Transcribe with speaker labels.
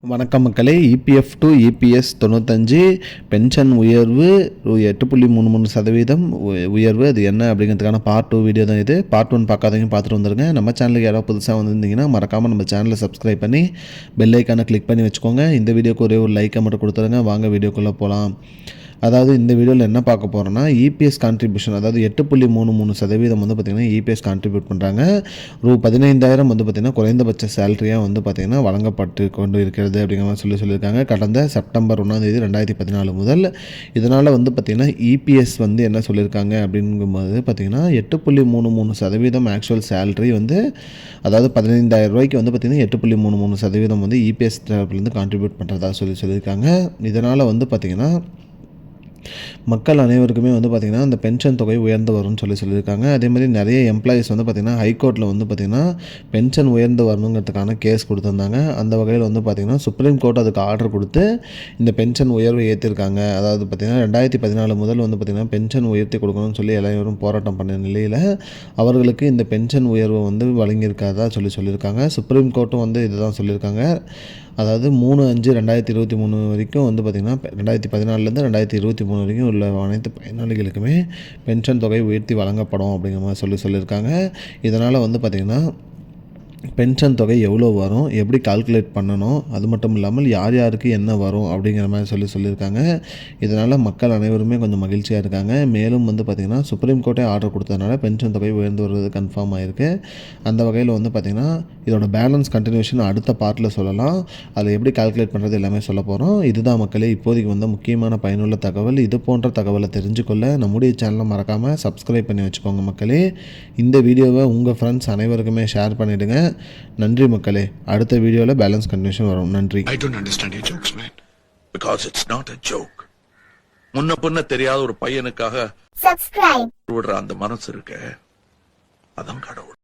Speaker 1: வணக்கம் மக்களே. EPF to EPS தொண்ணூத்தஞ்சு பென்ஷன் உயர்வு எட்டு புள்ளி மூணு மூணு சதவீதம் உ- உயர்வு. அது என்ன அப்படிங்கிறதுக்கான பார்ட் டூ வீடியோ தான் இது. பார்ட் ஒன் பார்க்காதவங்க பார்த்துட்டு வந்துருங்க. நம்ம சேனலுக்கு யாராவது புதுசாக வந்திருந்தீங்கன்னா மறக்காமல் நம்ம சேனலை சப்ஸ்கிரைப் பண்ணி பெல் ஐக்கானை கிளிக் பண்ணி வச்சுக்கோங்க. இந்த வீடியோக்கு ஒரே ஒரு லைக்கை மட்டும் கொடுத்துருங்க. வாங்க வீடியோக்குள்ளே போகலாம் அதாவது இந்த வீடியோவில் என்ன பார்க்க போகிறோன்னா இபிஎஸ் கான்ட்ரிபியூஷன் அதாவது எட்டு புள்ளி மூணு மூணு சதவீதம் வந்து பார்த்திங்கன்னா இபிஎஸ் கான்ட்ரிபியூட் பண்ணுறாங்க ரூ பதினைந்தாயிரம் வந்து பார்த்திங்கன்னா குறைந்தபட்ச சேலரியாக வந்து பார்த்திங்கன்னா வழங்கப்பட்டு கொண்டு இருக்கிறது அப்படிங்கிற மாதிரி சொல்லி சொல்லியிருக்காங்க. கடந்த செப்டம்பர் ஒன்றாந்தேதி ரெண்டாயிரத்தி பதினாலு முதல் இதனால் வந்து பார்த்திங்கன்னா இபிஎஸ் வந்து என்ன சொல்லியிருக்காங்க அப்படிங்கும்போது பார்த்திங்கன்னா எட்டு புள்ளி மூணு மூணு சதவீதம் ஆக்சுவல் சேலரி வந்து அதாவது பதினைந்தாயிரம் ரூபாய்க்கு வந்து பார்த்திங்கன்னா எட்டு புள்ளி மூணு மூணு சதவீதம் வந்து இபிஎஸ் தரப்புலேருந்து கான்ட்ரிபியூட் பண்ணுறதா சொல்லி சொல்லியிருக்காங்க. இதனால் வந்து பார்த்திங்கன்னா மக்கள் அனைவருக்குமே வந்து பார்த்திங்கன்னா அந்த பென்ஷன் தொகை உயர்ந்து வரும்னு சொல்லி சொல்லியிருக்காங்க. அதே மாதிரி நிறைய எம்ப்ளாயீஸ் வந்து பார்த்திங்கன்னா ஹைகோர்ட்டில் வந்து பார்த்திங்கன்னா பென்ஷன் உயர்ந்து வரணுங்கிறதுக்கான கேஸ் கொடுத்துருந்தாங்க. அந்த வகையில் வந்து பார்த்திங்கன்னா சுப்ரீம் கோர்ட் அதுக்கு ஆர்டர் கொடுத்து இந்த பென்ஷன் உயர்வை ஏற்றிருக்காங்க அதாவது பார்த்திங்கன்னா ரெண்டாயிரத்தி பதினாலு முதல் வந்து பார்த்திங்கன்னா பென்ஷன் உயர்த்தி கொடுக்கணும்னு சொல்லி எல்லாரும் போராட்டம் பண்ண நிலையில் அவர்களுக்கு இந்த பென்ஷன் உயர்வு வந்து வழங்கியிருக்காதா சொல்லி சொல்லியிருக்காங்க. சுப்ரீம் கோர்ட்டும் வந்து இதுதான் சொல்லியிருக்காங்க. அதாவது மூணு அஞ்சு ரெண்டாயிரத்தி இருபத்தி மூணு வரைக்கும் வந்து பார்த்திங்கன்னா ரெண்டாயிரத்தி பதினாலுலேருந்து ரெண்டாயிரத்தி இருபத்தி மூணு வரைக்கும் உள்ள அனைத்து பயனாளிகளுக்குமே பென்ஷன் தொகை உயர்த்தி வழங்கப்படும் அப்படிங்கிற மாதிரி சொல்லி சொல்லியிருக்காங்க. இதனால் வந்து பார்த்திங்கன்னா பென்ஷன் தொகை எவ்வளோ வரும்? எப்படி கால்குலேட் பண்ணணும்? அது மட்டும் இல்லாமல் யார் யாருக்கு என்ன வரும்? அப்படிங்கிற மாதிரி சொல்லி சொல்லியிருக்காங்க. இதனால் மக்கள் அனைவருமே கொஞ்சம் மகிழ்ச்சியாக இருக்காங்க. மேலும் வந்து பார்த்திங்கன்னா சுப்ரீம் கோர்ட்டே ஆர்டர் கொடுத்ததுனால பென்ஷன் தொகை உயர்ந்து வருவது கன்ஃபார்ம் ஆகிருக்கு அந்த வகையில் வந்து பார்த்திங்கன்னா இதோட பேலன்ஸ் கண்டினியூஷன் அடுத்த பார்ட்டில் சொல்லலாம். அதில் எப்படி கால்குலேட் பண்ணுறது எல்லாமே சொல்ல போகிறோம் இதுதான் மக்களே இப்போதைக்கு வந்த முக்கியமான பயனுள்ள தகவல். இது போன்ற தகவலை தெரிஞ்சுக்கொள்ள நம்முடைய சேனலை மறக்காமல் சப்ஸ்கிரைப் பண்ணி வச்சுக்கோங்க மக்களே. இந்த வீடியோவை உங்கள் ஃப்ரெண்ட்ஸ் அனைவருக்குமே ஷேர் பண்ணிவிடுங்க நன்றி மக்களே. அடுத்த வீடியோவில் பேலன்ஸ் கண்டினியூஷன் வரும். நன்றி.
Speaker 2: I don't understand your jokes, man. Because it's not a joke. முன்ன பின்ன தெரியாத ஒரு பையனுக்காக
Speaker 3: subscribe.
Speaker 2: விடுற அந்த மனசு இருக்க. அதான் கடவுள்.